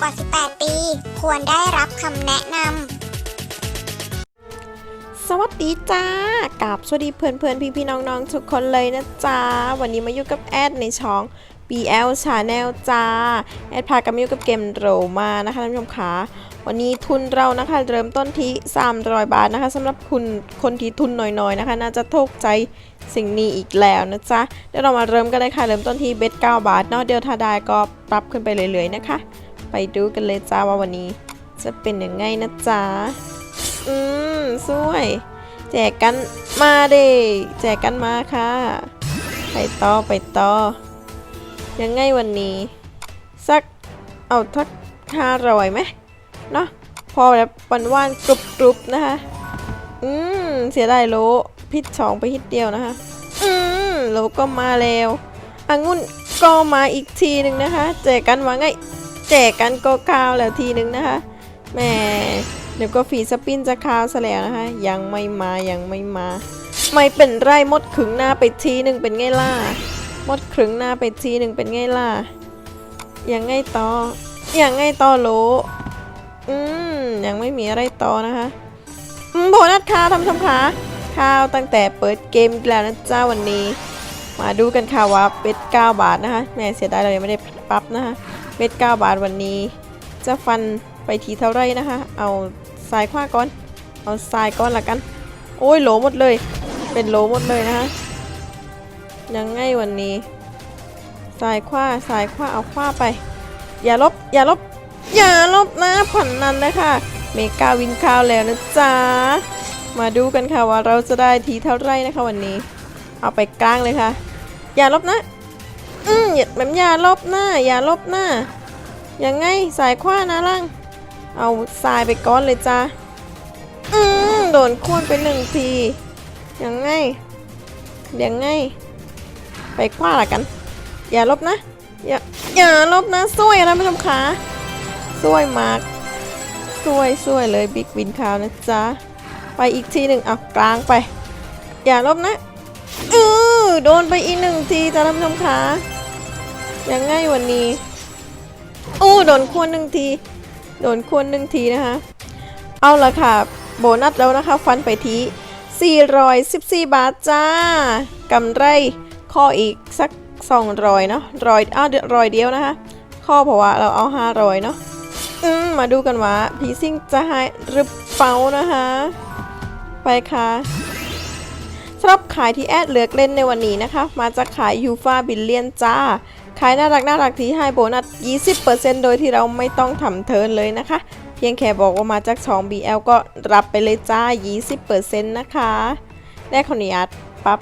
กว่า 18 ปี ควรได้รับคำแนะนำสวัสดีจ้ากับสวัสดีเพื่อนเพื่อนพี่พี่ๆน้องทุกคนเลยนะจ๊ะวันนี้มาอยู่กับแอดในช่อง BL Channel จ้า แอดพากันมาอยู่กับเกมโรมานะคะท่านผู้ชมคะวันนี้ทุนเรานะคะเริ่มต้นที่ 300 บาทนะคะสำหรับคุณคนที่ทุนน้อยๆนะคะ น่าจะถูกใจสิ่งนี้อีกแล้วนะจ๊ะเดี๋ยวเรามาเริ่มกันเลยค่ะเริ่มต้นที่เบ็ด9บาทเนาะเดี๋ยวถ้าได้ก็ปรับขึ้นไปเรื่อยๆนะคะ ไปดูกันเลยจ้าว่าวันนี้ จะเป็นยังไงนะจ๊ะ อืมสวย แจกกันมาเด้แจกกันมาค่ะ ไปต่อไปต่อ ยังไงวันนี้ สัก เอาทักห้าร้อยไหมเนาะพอแบบวันว่านๆกรุบกรุบๆนะคะ อืม เสียดายโลพิษสองไปฮิตเดียวนะคะ อืมโลก็มาแล้วองุ่นก็มาอีกทีหนึ่งนะคะแจกกันว่าไง แจกกันก็คาวแล้วทีหนึ่งนะคะแหมเดี๋ยวก็ฝีสปินจะคาวซะแล้วนะคะ ยังไม่มายังไม่มา ไม่เป็นไรมดขึงหน้าไปทีหนึ่งเป็นไงล่ะมดขึงหน้าไปทีหนึ่งเป็นไงล่ะยังไงต่อยังไงต่อโลอืมยังไม่มีอะไรต่อนะคะอืมโบนัสข่าวทำชมขาข่าวตั้งแต่เปิดเกมแล้วนะจ้าวันนี้ มาดูกันค่ะว่าเป็ด9บาทนะคะแม่เสียดายเรายังไม่ได้ปรับนะคะ เป็ด9บาทวันนี้ จะฟันไปทีเท่าไรนะคะ เอาสายขว้าก่อน เอาสายก่อนละกัน โอ้ยโหลหมดเลย เป็นโหลหมดเลยนะคะ ยังไงวันนี้สายขว้าสายขว้าเอาขว้าไป อย่าลบ อย่าลบ อย่าลบนะผ่อนนันนะคะเมกาวินคาวแล้วนะจ๊ะ มาดูกันค่ะว่าเราจะได้ทีเท่าไรนะคะวันนี้ เอาไปกลางเลยค่ะ อย่าลบนะ อืมอย่าแบบอย่าลบหน้า อย่าลบหน้า ยังไงสายขว้านะล่าง เอาทรายไปก้อนเลยจ้าอืมโดนควรไปหนึ่งที ยังไงยังไง ไปคว้าละกัน อย่าลบนะ อย่าอย่าลบนะสวยนะผู้ชมขาสวยมากสวยสวยเลยบิ๊กวินคาวนะจ๊ะ ไปอีกทีหนึ่งเอากลางไป อย่าลบนะเออโดนไปอีกหนึ่งทีจ้าท่านผู้ชมขายังไงวันนี้ อ้โดนควรหนึ่งที โดนควรหนึ่งทีนะคะ เอาละค่ะ โบนัสแล้วนะคะ ฟันไปที่414 บาทจ้ากำไรข้ออีกสัก200เนาะร้อยอ้าวรอยเดียวนะคะ ข้อเพราะว่าเราเอา500เนาะอืมมาดูกันว่าพีซิ่งจะหายหรือเปล่านะคะ ไปค่ะสำหรับขายที่แอดเลือกเล่นในวันนี้นะคะ มาจากขายยูฟาบิลเลียนจ้า ขายน่ารักน่ารักที่ให้โบนัส 20%โดยที่เราไม่ต้องทำเทิร์นเลยนะคะ เพียงแค่บอกว่ามาจากช่อง BL ก็รับไปเลยจ้า 20%นะคะได้ขออนุญาตปรับ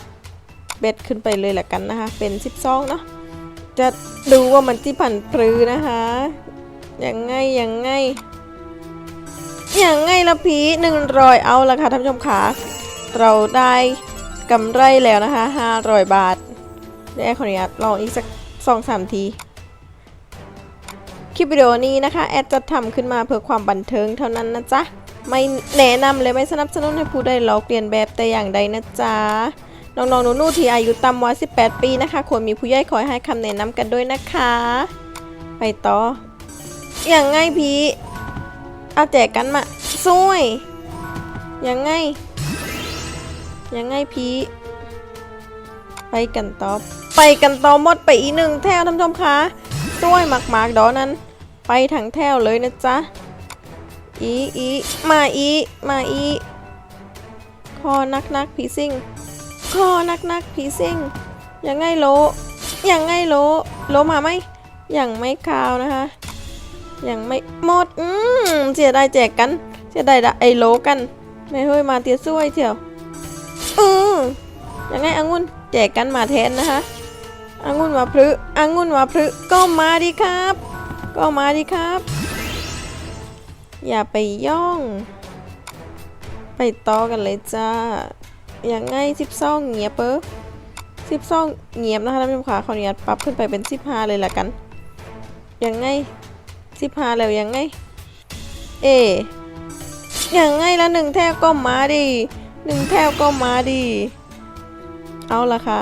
เบ็ดขึ้นไปเลยละกันนะคะ เป็น 12 เนาะจะดูว่ามันที่ผันพรือนะคะยังไงยังไงยังไงละพีหนึ่งรอยเอาละค่ะท่านผู้ชมขาเราได้กำไรแล้วนะคะ 500 บาทได้ขออนุญาตลองอีกสัก สองสามทีคลิปวิดีโอนี้นะคะแอดจะทำขึ้นมาเพื่อความบันเทิงเท่านั้นนะจ๊ะ ไม่แนะนำเลยไม่สนับสนุนให้ผู้ใดลอกเรียนแบบแต่อย่างใดนะจ๊ะ น้องๆหนูๆที่อายุต่ำกว่า 18 ปีนะคะ ควรมีผู้ใหญ่คอยให้คำแนะนำกันด้วยนะคะ ไปต่อ อย่างไงพี่เอาแจกกันมาสวยยังไง ยังไงพี่ ไปกันต่อไปกันต่อหมดไปอีกหนึ่งแถวท่านผู้ชมคะสวยหมากๆดอนั้น ไปทั้งแถวเลยนะจ๊ะอีอีมาอีมาอีคอนักนักผีซิ่งคอนักนักผีซิ่งยังไงโลยังไงโลโลมาไหมยังไม่คาวนะคะยังไม่หมดอืมเสียดายแจกกัน เสียดายไอโลกันไม่เฮ้ยมาเตียสวยเถียวอือ ยังไงองุ่นแจกกันมาแทนนะคะองุ่นมาพลึองุ่นมาพลึก็มาดีครับ ก็มาดีครับ อย่าไปย่อง ไปต่อกันเลยจ้าย่างไงสิบสองเงียบเปอสิบสองเงียบนะคะท่านผู้ชมขาขออนุญาตปรับขึ้นไปเป็นสิบห้าเลยละกัน ยังไงสิบห้าแล้วยังไง เอยังไงละหนึ่งแถวก็มาดิหนึ่งแถวก็มาดิ เอาละค่ะ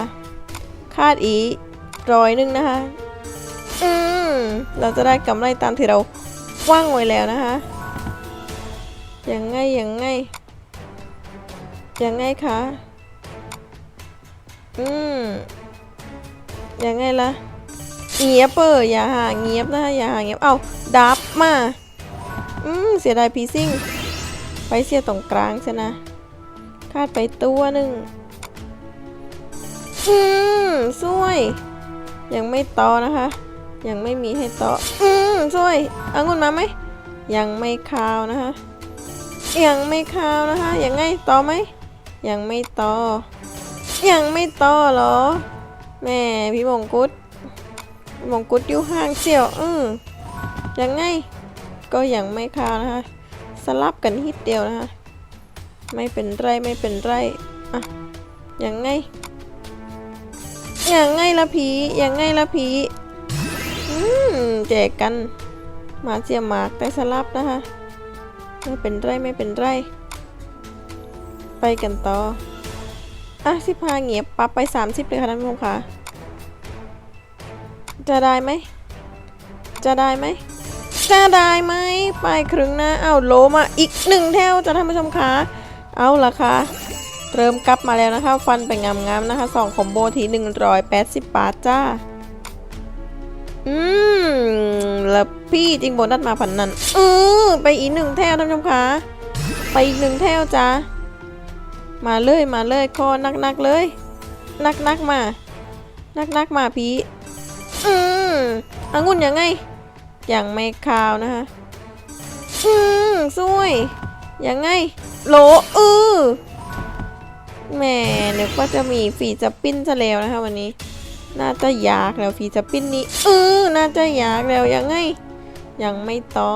คาดอีร้อยหนึ่งนะคะ อืม เราจะได้กำไรตามที่เราว่างไว้แล้วนะคะยังไงยังไงยังไงคะ อืม ยังไงล่ะ เงียบเปอร์อย่าห่างเงียบนะคะอย่าห่างเงียบ เอาดับมา อืม เสียดายพีซิ่ง ไปเสียตรงกลางใช่นะ คาดไปตัวหนึ่ง อืมสวย ยังไม่ต่อนะคะ ยังไม่มีให้ต่ออืมสวยเอางุ่นมาไหม ยังไม่คาวนะคะ ยังไม่คาวนะคะ ยังไงต่อไหม ยังไม่ต่อ ยังไม่ต่อเหรอ แม่พี่มงกุฎมงกุฎอยู่ห่างเสียว อืมยังไง ก็ยังไม่คาวนะคะ สลับกันฮิตเดียวนะคะ ไม่เป็นไรไม่เป็นไร อะ ยังไง อยังไงละผีอยังไงละผีอืมแจกกันมาเจียมหมากแต่สลับนะคะไม่เป็นไรไม่เป็นไร ไปกันต่อ อะสิพาเงียบปับไป 30เลยค่ะท่านผู้ชมค่ะ จะได้ไหม จะได้ไหม จะได้ไหม ไปครึ่งหน้าเอาโลมาอีกหนึ่งแถวจะท่านผู้ชมคะเอาละค่ะ เริ่มกลับมาแล้วนะคะ ฟันไปงามๆนะคะสองคอมโบที180บาทจ้า อืม แล้วพี่จริงโบนัสมาพันนั้นเออไปอีกหนึ่งแถวท่านผู้ชมคะไปอีกหนึ่งแถวจ้า มาเลยมาเลยคอนักๆเลย นักๆมา นักๆมาพี่ อืมองุ่นยังไง อยังไม่คาวนะคะ อืมสวยยังไง โหลเออ แหม่นึกว่าจะมีฝีจะปิ้นซะแล้วนะคะวันนี้ น่าจะยากแล้วฝีจะปิ้นนี้เออน่าจะยากแล้วยังไง ยังไม่ต่อ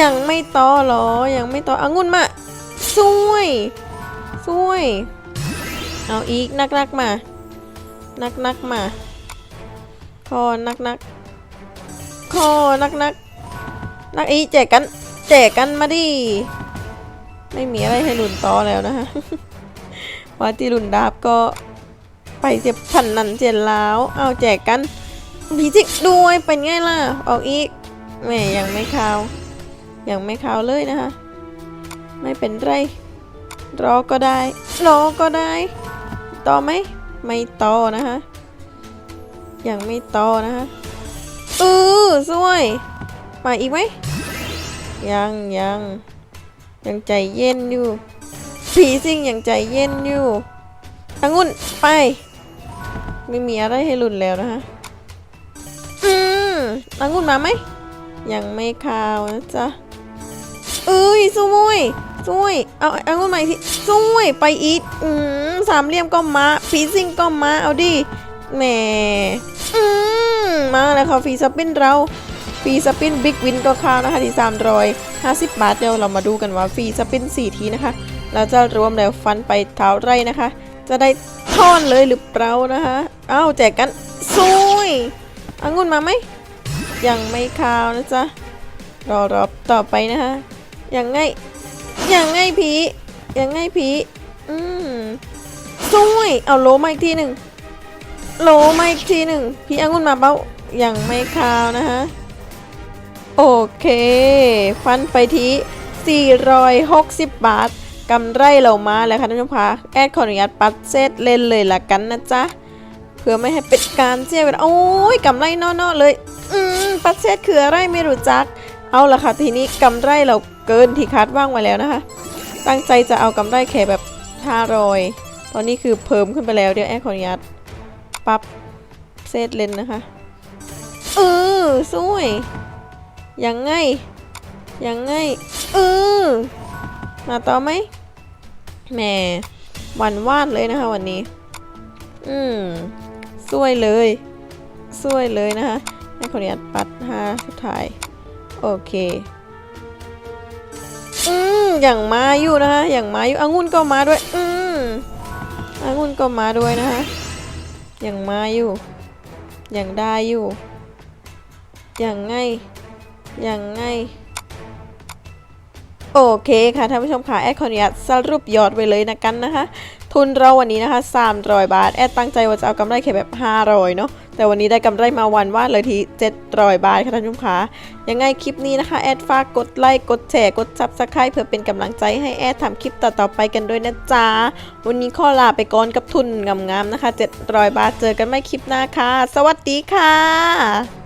ยังไม่ต่อเหรอ ยังไม่ต่อองุ่นมาสวยสวยเอาอีกนักนักมา นักนักมา คอนักนักคอนักนักนักอีแจกกัน แจกกันมาดิ ไม่มีอะไรให้หลุนต่อแล้วนะคะ ว่าที่หลุนดาบก็ไปเจ็บพันนันเจ็ดแล้ว เอาแจกกันพีจิกด้วยเป็นไงล่ะ ออกอีกแม่ยังไม่คาว ยังไม่คาวเลยนะคะ ไม่เป็นไร รอก็ได้ รอก็ได้ ต่อไหม ไม่ต่อนะคะยังไม่ต่อนะคะเออสวย มาอีกไหม ยังยังยังใจเย็นอยู่ ผีซิ่งยังใจเย็นอยู่องุ่นไป ไม่มีอะไรให้ลุ้นแล้วนะคะอืมองุ่นมาไหม ยังไม่คาวนะจ๊ะเอ้ยสวยสวยเอาองุ่นมาอีกทีสวยไปอีกอืมสามเหลี่ยมก็มาผีซิ่งก็มาเอาดิแหมอืมมาแล้วค่ะฟรีสปินเราฟรีสปินบิ๊กวินก็เข้าวนะคะที่350 บาทเดี๋ยวเรามาดูกันว่าฟรีสปิน4ทีนะคะ เราจะรวมแล้วฟันไปเท่าไรนะคะ จะได้ท่อนเลยหรือเปล่านะคะอ้าวแจกกันซุยอังุ่นมาไหมยังไม่คาวนะจ๊ะรอรอบต่อไปนะคะยังไงยังไงผียังไงผีอืมซุยเอาโลมาอีกทีหนึ่งโลมาอีกทีหนึ่งพี่องุ่นมาเบ้ายังไม่คาวนะคะโอเค ฟันไปที่460 บาท กำไรเรามาแล้วค่ะท่านผู้ชมคะแอดขออนุญาตปัดเซตเล่นเลยละกันนะจ๊ะเพื่อไม่ให้เป็นการเสียเวลาโอ้ยกำไรนอๆเลย อืมปัดเซตคืออะไรไม่รู้จัก เอาละค่ะทีนี้กำไรเราเกินที่คาดว่างไว้แล้วนะคะ ตั้งใจจะเอากำไรแค่แบบ500ตอนนี้คือเพิ่มขึ้นไปแล้วเดี๋ยวแอดขออนุญาตปับเซตเลนนะคะเออสวยยังไงยังไงเออมาต่อไหม แหมหวันวาดเลยนะคะวันนี้ อืมสวยเลยสวยเลยนะคะให้คนนี้ปัดห้าสุดท้าย โอเคอืมอย่างมาอยู่นะคะอย่างมาอยู่องุ่นก็มาด้วย อืมองุ่นก็มาด้วยนะคะอย่างมาอยู่ อย่างได้อยู่ อย่างไง อย่างไง โอเคค่ะท่านผู้ชมค่ะแอดขออนุญาตสรุปยอดไว้เลยนะกันนะคะ ทุนเราวันนี้นะคะ 300 บาท แอดตั้งใจว่าจะเอากำไรแค่แบบ 500 เนาะแต่วันนี้ได้กำไรมาวันว่าเลยที่ 700 บาทค่ะท่านผู้ชมคะยังไงคลิปนี้นะคะ แอดฝากกดไลค์กดแชร์กดซับสไครป์เพื่อเป็นกำลังใจให้แอดทำคลิปต่อๆไปกันด้วยนะจ๊ะวันนี้ขอลาไปก่อนกับทุนงามๆนะคะ 700 บาทเจอกันไม่คลิปหน้าค่ะ สวัสดีค่ะ